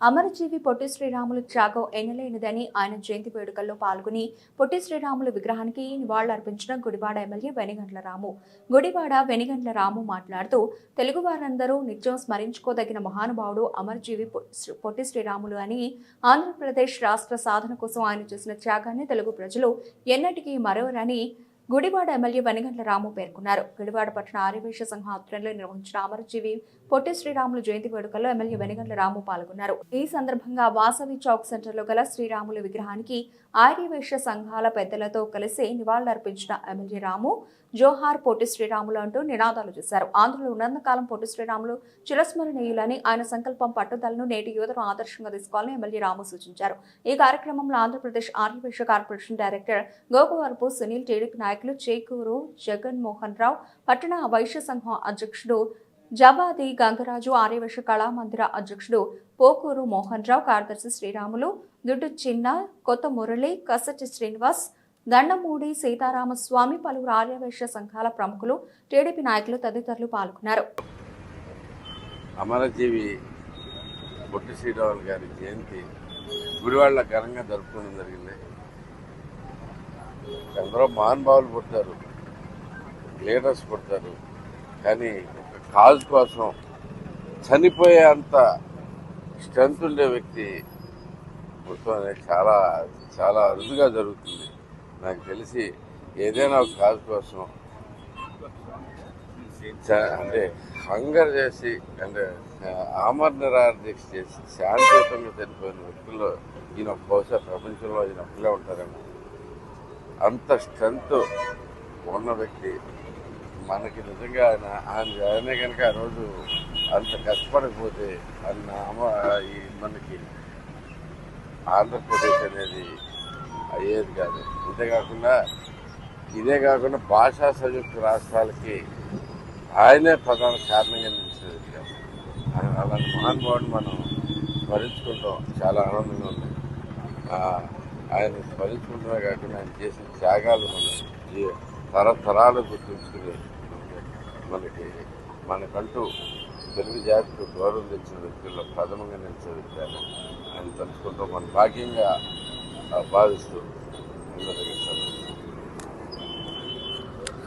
అమరజీవి పొట్టి శ్రీరాములు త్యాగం ఎనలేనిదని ఆయన జయంతి వేడుకల్లో పాల్గొని పొట్టి శ్రీరాములు విగ్రహానికి నివాళులర్పించిన గుడివాడ ఎమ్మెల్యే వెనిగండ్ల రాము గుడివాడ వెనిగండ్ల రాము మాట్లాడుతూ తెలుగు వారందరూ నిత్యం స్మరించుకోదగిన మహానుభావుడు అమరజీవి పొట్టి శ్రీరాములు అని ఆంధ్రప్రదేశ్ రాష్ట్ర సాధన కోసం ఆయన చేసిన త్యాగాన్ని తెలుగు ప్రజలు ఎన్నటికీ మరవరని గుడివాడ ఎమ్మెల్యే వెనగండ్ల రాము పేర్కొన్నారు. గుడివాడ పట్టణ ఆర్యవేశ సంఘ ఆధ్వర్యంలో నిర్వహించిన అమరజీవి పొట్టి శ్రీరాములు జయంతి వేడుకల్లో ఎమ్మెల్యే వెనగండ్ల రాము పాల్గొన్నారు. ఈ సందర్భంగా వాసవి చౌక్ సెంటర్లో గల శ్రీరాములు విగ్రహానికి ఆర్యవేశ సంఘాల పెద్దలతో కలిసి నివాళులర్పించిన ఎమ్మెల్యే రాము జోహార్ పోటీ శ్రీరాములు అంటూ నినాదాలు చేశారు. ఆంధ్రలో ఉన్నంతకాలం పోటీ శ్రీరాములు చిరస్మరణీయులని ఆయన సంకల్పం పట్టుదలను నేటి యువతను ఆదర్శంగా తీసుకోవాలని ఎమ్మెల్యే రాము సూచించారు. ఈ కార్యక్రమంలో Andhra Pradesh Arya Vysya corporation director Gokuvarapu Sunil TDP నాయకులు చేకూరు జగన్మోహన్ రావు పట్టణ వైశ్య సంఘం అధ్యక్షుడు జబాది గంగరాజు ఆర్యవేశ కళామందిర అధ్యక్షుడు పోకూరు మోహన్ రావు కార్యదర్శి శ్రీరాములు దుడ్డు చిన్న కొత్త మురళి కసటి శ్రీనివాస్ దండమూడి సీతారామస్వామి పలువురు ఆర్యవేశ సంఘాల ప్రముఖులు టీడీపీ నాయకులు తదితరులు పాల్గొన్నారు. అమరజీవి పొట్టి శ్రీరాములు గారి జయంతి గుడివాళ్ళ ఘనంగా జరుపుకోవడం జరిగింది. ఎందరో మహానుభావులు పుడతారు లీడర్స్ పుడతారు కానీ ఒక కాజ్ కోసం చనిపోయే అంత స్ట్రెంత్ ఉండే వ్యక్తి పుట్టడం అనేది చాలా చాలా అరుదుగా జరుగుతుంది. నాకు తెలిసి ఏదైనా ఒక కాజ్ కోసం అంటే హంగర్ చేసి అంటే ఆ, నిరాదీక్ష చేసి శాంతియుతంగా చనిపోయిన వ్యక్తుల్లో ఈయన బహుశా ప్రపంచంలో ఈయన ఒక్కలే ఉంటారేమో. అంత స్ట్రెంత్ ఉన్న వ్యక్తి మనకి నిజంగా ఆయన ఆయన ఆయనే కనుక ఆ రోజు అంత కష్టపడకపోతే అన్న అమ ఈ మనకి ఆంధ్రప్రదేశ్ అనేది అయ్యేది కాదు అంతేకాకుండా ఇదే కాకుండా భాషా సంయుక్త రాష్ట్రాలకి ఆయనే ప్రధాన కారణంగా నిలిచేది. కాదు అలాంటి మహానుభావుని మనం స్మరించుకుంటాం. చాలా ఆనందంగా ఉంది. ఆయన స్మరించుకుంటమే కాకుండా ఆయన చేసిన త్యాగాలు మనం తరతరాలు గుర్తుంచుకుని మనకి మనకంటూ తెలుగు జాతికి గౌరవం తెచ్చిన వ్యక్తుల్లో ప్రథమంగా నిలిచే వ్యక్తి ఆయన. తలుచుకుంటూ మన భాగ్యంగా భావిస్తూ Burada da göstereyim.